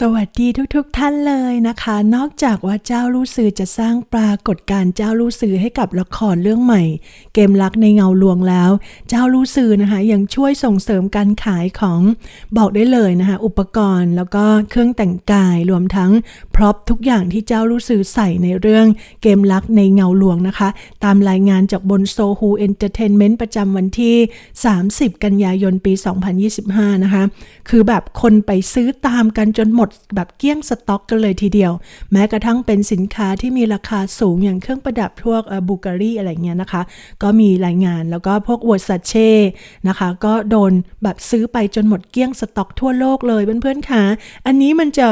สวัสดีทุกๆทท่านเลยนะคะ นอกจากว่าเจ้าลู่ซือจะสร้างปรากฏการณ์เจ้าลู่ซือให้กับละครเรื่องใหม่ เกมรักในเงาลวงแล้ว เจ้าลู่ซือนะคะยังช่วยส่งเสริมการขายของบอกได้เลยนะคะ อุปกรณ์แล้วก็เครื่องแต่งกายรวมทั้งพร็อพทุกอย่างที่เจ้าลู่ซือใส่ในเรื่องเกมรักในเงาลวงนะคะ ตามรายงานจากบนโซฮูเอนเตอร์เทนเมนต์ประจำวันที่ 30 กันยายนปี 2025 นะคะคือแบบคนไปซื้อตามกันจนหมดแบบเกลี้ยงสต็อกกันเลยทีเดียว แม้กระทั่งเป็นสินค้าที่มีราคาสูงอย่างเครื่องประดับพวกบูการีอะไรเงี้ยนะคะ ก็มีรายงานแล้วก็พวกวอร์ซัเช่นะคะ ก็โดนแบบซื้อไปจนหมดเกลี้ยงสต็อกทั่วโลกเลยเพื่อนๆคะอันนี้มันจะ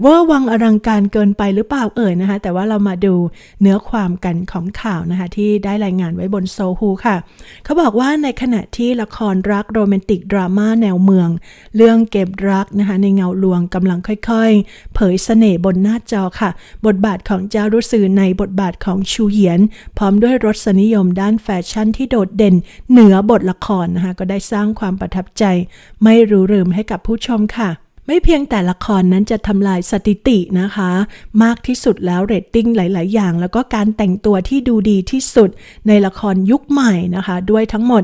เวอร์วังอลังการเกินไปหรือเปล่าเอ่ยนะคะ แต่ว่าเรามาดูเนื้อความกันของข่าวนะคะ ที่ได้รายงานไว้บนโซฮูค่ะ เขาบอกว่าในขณะที่ละครรักโรแมนติกดราม่าแนวเมือง เรื่องเก็บรักนะคะในเงาลวงกำลังค่อยๆ เผยเสน่ห์บนหน้าจอค่ะ บทบาทของเจ้ารู้สื่อในบทบาทของชูเหียน พร้อมด้วยรสนิยมด้านแฟชั่นที่โดดเด่น เหนือบทละครนะคะก็ได้สร้างความประทับใจ ไม่รู้ลืมให้กับผู้ชมค่ะ ไม่เพียงแต่ละครนั้นจะทำลายสถิตินะคะ มากที่สุดแล้วเรตติ้งหลาย ๆ อย่าง แล้วก็การแต่งตัวที่ดูดีที่สุดในละครยุคใหม่นะคะ ด้วยทั้งหมด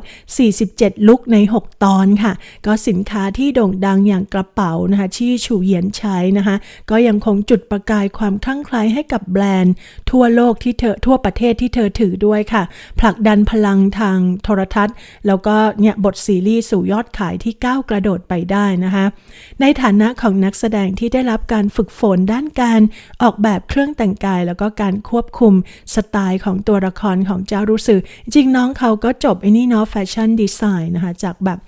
47 ลุกใน 6 ตอนค่ะ ก็สินค้าที่โด่งดังอย่างกระเป๋านะคะที่ชูเยียนใช้นะคะ ก็ยังคงจุดประกายความคลั่งไคล้ให้กับแบรนด์ ทั่วโลกที่เธอทั่วประเทศที่เธอถือด้วยค่ะ ผลักดันพลังทางโทรทัศน์ แล้วก็เนี่ยบทซีรีส์สู่ยอดขายที่ก้าวกระโดดไปได้นะคะ ในฐาานะของนักแสดงที่ได้รับการฝึกฝนด้านการออกแบบเครื่องแต่งกาย แล้วก็การควบคุมสไตล์ของตัวละครของเจ้ารู้สึกจริงน้องเขาก็จบไอ้นี่เนาะแฟชั่นดีไซน์นะคะ จากแบบ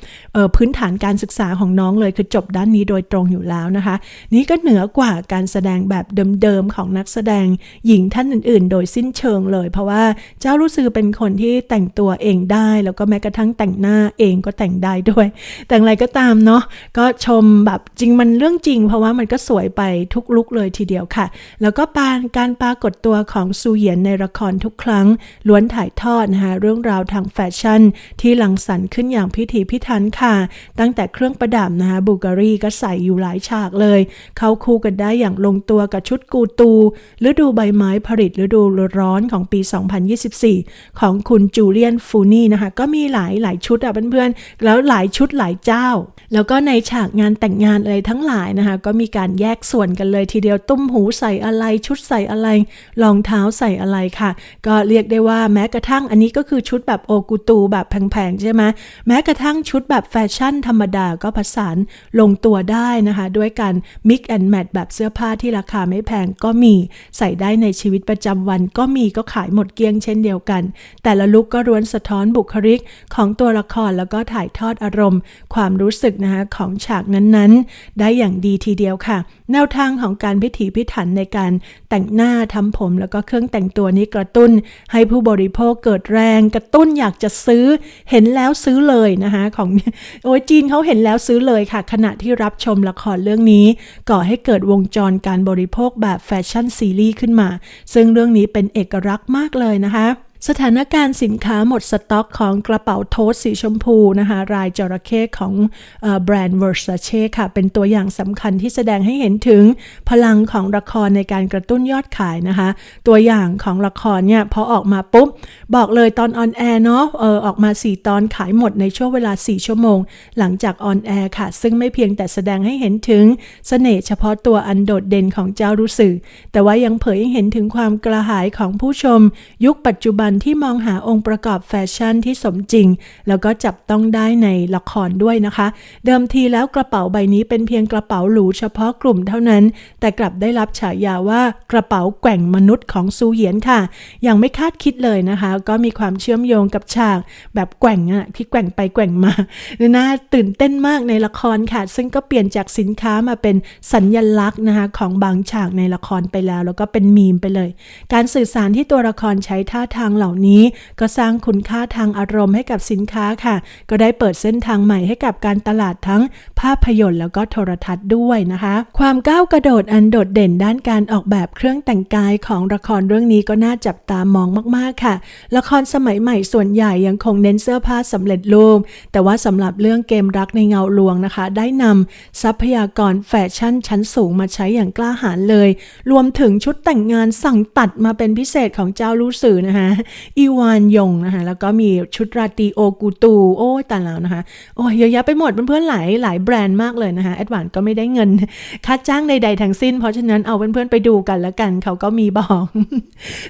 พื้นฐานการศึกษาของน้องเลยคือจบด้านนี้โดยตรงอยู่แล้วนะคะ นี่ก็เหนือกว่าการแสดงแบบเดิมๆของนักแสดงหญิงท่านอื่น ๆ โดยสิ้นเชิงเลย เพราะว่าเจ้ารู้สึกเป็นคนที่แต่งตัวเองได้ แล้วก็แม้กระทั่งแต่งหน้าเองก็แต่งได้ด้วย แต่อะไรก็ตามเนาะก็ชมแบบจริงมันเรื่องจริง เพราะว่ามันก็สวยไปทุกลุกเลยทีเดียวค่ะ แล้วก็ปานการปรากฏตัวของซูเหยียนในละครทุกครั้ง ล้วนถ่ายทอดนะคะเรื่องราวทางแฟชั่น ที่หลังสรรค์ขึ้นอย่างพิถีพิถันค่ะ ตั้งแต่เครื่องประดับนะคะบูการีก็ใส่อยู่หลายฉากเลย เข้าคู่กันได้อย่างลงตัวกับชุดกูตูฤดูใบไม้ผลิตฤดูร้อนของปี 2024 ของคุณจูเลียนฟูนี่นะคะก็มีหลายหลายชุดอะเพื่อนๆแล้วหลายชุดหลายเจ้า แล้วก็ในฉากงานแต่งงานอะไรทั้งหลายนะคะ ก็มีการแยกส่วนกันเลยทีเดียวตุ้มหูใส่อะไรชุดใส่อะไรรองเท้าใส่อะไรค่ะ ก็เรียกได้ว่าแม้กระทั่งอันนี้ก็คือชุดแบบโอกุตูแบบแพงๆใช่ไหมแม้กระทั่งชุดแบบแฟชั่นธรรมดาก็ผสานลงตัวได้นะคะ ด้วยการ mix and match แบบเสื้อผ้าที่ราคาไม่แพงก็มีใส่ได้ในชีวิตประจำวัน ก็มีก็ขายหมดเกลี้ยงเช่นเดียวกัน แต่ละลุกก็ร้วนสะท้อนบุคลิกของตัวละครแล้วก็ถ่ายทอดอารมณ์ ความรู้สึกนะคะของฉากนั้นๆได้อย่างดีทีเดียวค่ะ แนวทางของการพิถีพิถันในการแต่งหน้าทำผมแล้วก็เครื่องแต่งตัวนี้กระตุ้น ให้ผู้บริโภคเกิดแรง กระตุ้นอยากจะซื้อเห็นแล้วซื้อเลยนะคะของโอ้ยจีนเขาเห็นแล้วซื้อเลยค่ะ ขณะที่รับชมละครเรื่องนี้ ก่อให้เกิดวงจรการบริโภคแบบแฟชั่นซีรีส์ขึ้นมา ซึ่งเรื่องนี้เป็นเอกลักษณ์มากเลยนะคะ สถานการณ์สินค้าหมดสต็อกของกระเป๋าโทสสีชมพูนะคะรายจระเข้ของแบรนด์ Versace ค่ะ เป็นตัวอย่างสำคัญที่แสดงให้เห็นถึงพลังของละครในการกระตุ้นยอดขายนะคะ ตัวอย่างของละครเนี่ยพอออกมาปุ๊บ บอกเลยตอนออนแอร์เนาะเออออกมา 4 ตอนขายหมดในช่วงเวลา 4 ชั่วโมง หลังจากออนแอร์ค่ะ ซึ่งไม่เพียงแต่แสดงให้เห็นถึงสเสน่ห์เฉพาะตัวอันโดดเด่นของเจ้ารู้สึกแต่ว่ายังเผยให้เห็นถึงความกระหายของผู้ชม ยุคปัจจุบันที่มองหาองค์ประกอบแฟชั่นที่สมจริง แล้วก็จับต้องได้ในละครด้วยนะคะ เดิมทีแล้วกระเป๋าใบนี้เป็นเพียงกระเป๋าหรูเฉพาะกลุ่มเท่านั้น แต่กลับได้รับฉายาว่ากระเป๋าแกว่งมนุษย์ของซูเหยียนค่ะยังไม่คาดคิดเลยนะคะ ก็มีความเชื่อมโยงกับฉาก แบบแกว่งอะที่แกว่งไปแกว่งมาน่าตื่นเต้นมากในละครค่ะ ซึ่งก็เปลี่ยนจากสินค้ามาเป็นสัญญลักษณ์นะคะของบางฉากในละครไปแล้ว แล้วก็เป็นมีมไปเลย การสื่อสารที่ตัวละครใช้ท่าทางเหล่านี้ก็สร้างคุณค่าทางอารมณ์ให้กับสินค้าค่ะ ก็ได้เปิดเส้นทางใหม่ให้กับการตลาดทั้งภาพยนตร์แล้วก็โทรทัศน์ด้วยนะคะ ความก้าวกระโดดอันโดดเด่นด้านการออกแบบเครื่องแต่งกายของละครเรื่องนี้ก็น่าจับตามองมากๆค่ะ ละครสมัยใหม่ส่วนใหญ่ยังคงเน้นเสื้อผ้าสำเร็จรูป แต่ว่าสำหรับเรื่องเกมรักในเงาลวงนะคะ ได้นำทรัพยากรแฟชั่นชั้นสูงมาใช้อย่างกล้าหาญเลย รวมถึงชุดแต่งงานสั่งตัดมาเป็นพิเศษของเจ้าลูสื่อนะคะอีวานยงนะคะแล้วก็มีชุดราตีโอกูตูโอ้ยตายแล้วนะคะโอ้ยเยอะแยะไปหมดเพื่อนๆหลายหลายแบรนด์มากเลยนะคะแอดวานก็ไม่ได้เงินค่าจ้างใด ๆทั้งสิ้น เพราะฉะนั้นเอาเพื่อนๆไปดูกันแล้วกันเขาก็มีบอก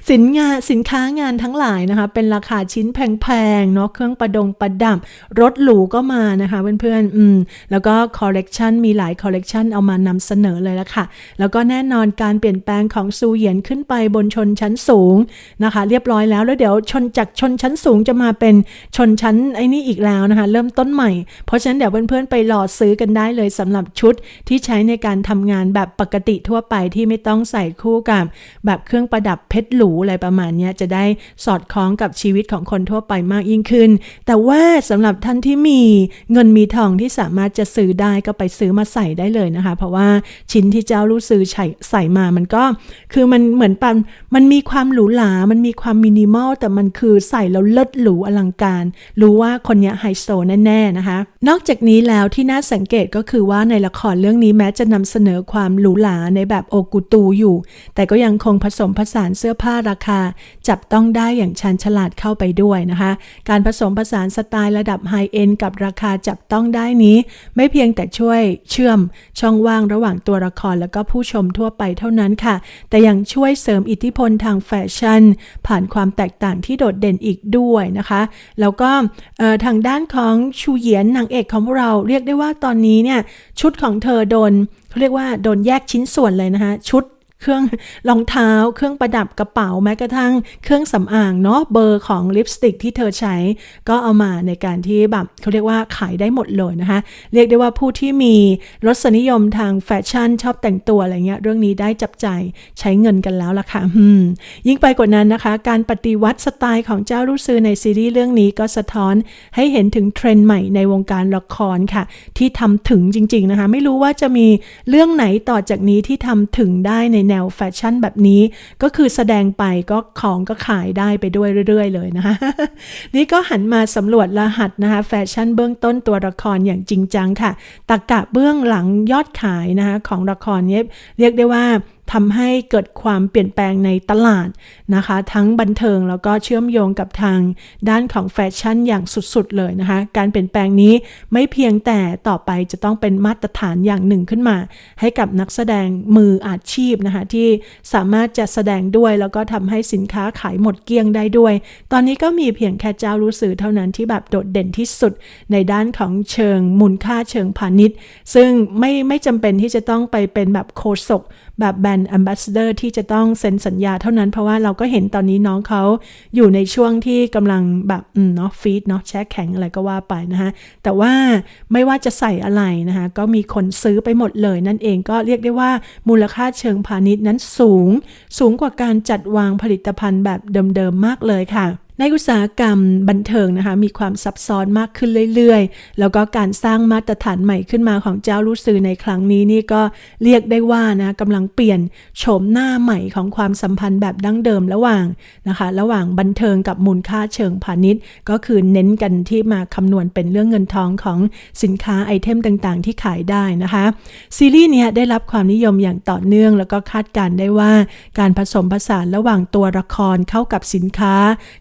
สินงานสินค้างานทั้งหลายนะคะเป็นราคาชิ้นแพงๆเนาะเครื่องประดงประดับรถหรูก็มานะคะเพื่อนๆอืมแล้วก็คอลเลกชันมีหลายคอลเลกชันเอามานำเสนอเลยละค่ะ แล้วก็แน่นอนการเปลี่ยนแปลงของซูเหยียนขึ้นไปบนชนชั้นสูงนะคะ เรียบร้อยแล้วแล้วเดี๋ยวชนจากชนชั้นสูงจะมาเป็นชนชั้นไอ้นี่อีกแล้วนะคะ เริ่มต้นใหม่ เพราะฉะนั้นเดี๋ยวเพื่อนๆไปรอดซื้อกันได้เลยสำหรับชุดที่ใช้ในการทำงานแบบปกติทั่วไปที่ไม่ต้องใส่คู่กับแบบเครื่องประดับเพชรหรูอะไรประมาณนี้จะได้สอดคล้องกับชีวิตของคนทั่วไปมากยิ่งขึ้น แต่ว่าสำหรับท่านที่มีเงินมีทองที่สามารถจะซื้อได้ก็ไปซื้อมาใส่ได้เลยนะคะ เพราะว่าชิ้นที่เจ้ารู้ซื้อใส่ใส่มามันก็ คือมันเหมือนปันมันมีความหรูหรา มันมีความมินิมอลแต่มันคือใส่แล้วเลิศหรูอลังการ รู้ว่าคนนี้ไฮโซแน่ๆนะคะ นอกจากนี้แล้วที่น่าสังเกตก็คือว่าในละครเรื่องนี้แม้จะนำเสนอความหรูหราในแบบโอกุตูอยู่ แต่ก็ยังคงผสมผสานเสื้อผ้าราคา จับต้องได้อย่างชันฉลาดเข้าไปด้วยนะคะ การผสมผสานสไตล์ระดับไฮเอ็นกับราคาจับต้องได้นี้ ไม่เพียงแต่ช่วยเชื่อมช่องว่างระหว่างตัวละครแล้วก็ผู้ชมทั่วไปเท่านั้นค่ะ แต่ยังช่วยเสริมอิทธิพลทางแฟชั่น ผ่านความแตตกต่างที่โดดเด่นอีกด้วยนะคะ แล้วก็ทางด้านของชูเหยียนนางเอกของเราเรียกได้ว่าตอนนี้เนี่ยชุดของเธอโดนเขาเรียกว่าโดนแยกชิ้นส่วนเลยนะคะชุด เครื่องรองเท้า เครื่องประดับกระเป๋าแม้กระทั่งเครื่องสำอางเนาะเบอร์ของลิปสติกที่เธอใช้ ก็เอามาในการที่แบบเขาเรียกว่าขายได้หมดเลยนะคะ เรียกได้ว่าผู้ที่มีรสนิยมทางแฟชั่นชอบแต่งตัวอะไรเงี้ยเรื่องนี้ได้จับใจใช้เงินกันแล้วล่ะค่ะยิ่งไปกว่านั้นนะคะ การปฏิวัติสไตล์ของเจ้ารู้ซื้อในซีรีส์เรื่องนี้ก็สะท้อนให้เห็นถึงเทรนด์ใหม่ในวงการละครค่ะ ที่ทำถึงจริง ๆนะคะ ไม่รู้ว่าจะมีเรื่องไหนต่อจากนี้ที่ทำถึงได้ในนวแฟชั่นแบบนี้ ก็คือแสดงไปก็ของก็ขายได้ไปด้วยเรื่อย ๆ เลยนะคะ นี่ก็หันมาสำรวจรหัสนะคะแฟชั่นเบื้องต้นตัวละครอย่างจริงจังค่ะตะกะเบื้องหลังยอดขายนะคะของละครเนี้ยเรียกได้ว่า ทำให้เกิดความเปลี่ยนแปลงในตลาดนะคะ ทั้งบันเทิงแล้วก็เชื่อมโยงกับทางด้านของแฟชั่นอย่างสุดๆเลยนะคะ การเปลี่ยนแปลงนี้ไม่เพียงแต่ต่อไปจะต้องเป็นมาตรฐานอย่างหนึ่งขึ้นมา ให้กับนักแสดงมืออาชีพนะคะ ที่สามารถจะแสดงด้วยแล้วก็ทำให้สินค้าขายหมดเกลี้ยงได้ด้วย ตอนนี้ก็มีเพียงแค่เจ้ารู้สื่อเท่านั้นที่แบบโดดเด่นที่สุดในด้านของเชิงมูลค่าเชิงพาณิชย์ ซึ่งไม่ไม่จำเป็นที่จะต้องไปเป็นแบบโคศกแบบแบรนด์ Ambassador ที่จะต้องเซ็นสัญญาเท่านั้นเพราะว่าเราก็เห็นตอนนี้น้องเขาอยู่ในช่วงที่กำลังแบบเนาะฟีดเนาะแช่แข็งอะไรก็ว่าไปนะคะแต่ว่าไม่ว่าจะใส่อะไรนะคะก็มีคนซื้อไปหมดเลย นั่นเองก็เรียกได้ว่ามูลค่าเชิงพาณิชย์นั้นสูง สูงกว่าการจัดวางผลิตภัณฑ์แบบเดิมๆมากเลยค่ะ ในอุตสาหกรรมบันเทิงนะคะมีความซับซ้อนมากขึ้นเรื่อยๆ แล้วก็การสร้างมาตรฐานใหม่ขึ้นมาของเจ้ารู้สื่อในครั้งนี้นี่ก็เรียกได้ว่านะกำลังเปลี่ยนโฉมหน้าใหม่ของความสัมพันธ์แบบดั้งเดิมระหว่างนะคะระหว่างบันเทิงกับมูลค่าเชิงพาณิชย์ ก็คือเน้นกันที่มาคำนวณเป็นเรื่องเงินทองของสินค้าไอเทมต่างๆ ที่ขายได้นะคะซีรีส์นี้ได้รับความนิยมอย่างต่อเนื่อง แล้วก็คาดการได้ว่าการผสมผสานระหว่างตัวละครเข้ากับสินค้า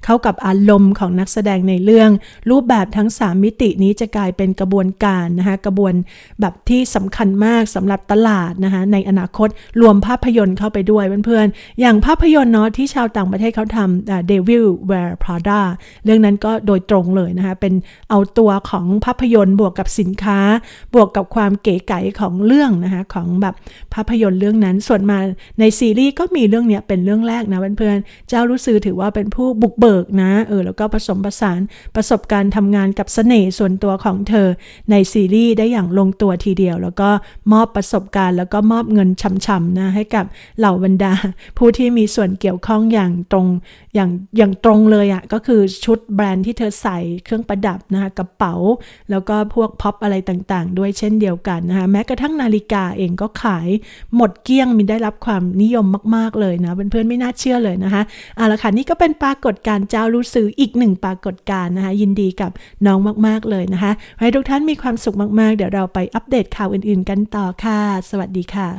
เข้ากับอารมณ์ของนักแสดงในเรื่อง รูปแบบทั้ง 3 มิตินี้จะกลายเป็นกระบวนการนะคะกระบวนแบบที่สำคัญมากสำหรับตลาดนะคะในอนาคตรวมภาพยนตร์เข้าไปด้วยเพื่อนๆอย่างภาพยนตร์เนาะที่ชาวต่างประเทศเขาทำ Devil Wear Prada เรื่องนั้นก็โดยตรงเลยนะคะเป็นเอาตัวของภาพยนตร์บวกกับสินค้า บวกกับความเก๋ไก๋ของเรื่องนะคะของแบบภาพยนตร์เรื่องนั้นส่วนมาในซีรีส์ก็มีเรื่องเนี้ยเป็นเรื่องแรกนะเพื่อนๆเจ้ารู้สึถือว่าเป็นผู้บุกเบิกนะเออแล้วก็ผสมผสานประสบการณ์ทำงานกับเสน่ห์ส่วนตัวของเธอในซีรีส์ได้อย่างลงตัวทีเดียว แล้วก็มอบประสบการณ์ แล้วก็มอบเงินช่ำๆนะให้กับเหล่าบรรดา ผู้ที่มีส่วนเกี่ยวข้องอย่างตรงอย่างอย่างตรงเลยอะ่ะก็คือชุดแบรนด์ที่เธอใส่เครื่องประดับนะคะกระเป๋า แล้วก็พวกพ็อปอะไรต่างๆ ด้วยเช่นเดียวกันนะคะแม้กระทั่งนาฬิกาเองก็ขายหมดเกลี้ยงมีได้รับความนิยมมาก ๆเลยนะเพื่อนๆไม่น่าเชื่อเลยนะคะเอาละค่ะนี่ก็เป็นปรากฏการณ์เจ้าารู้ซื้ออีกหนึ่งปรากฏการณ์นะคะ ยินดีกับน้องมากๆเลยนะคะ ให้ทุกท่านมีความสุขมากๆ เดี๋ยวเราไปอัปเดตข่าวอื่นๆกันต่อค่ะ สวัสดีค่ะ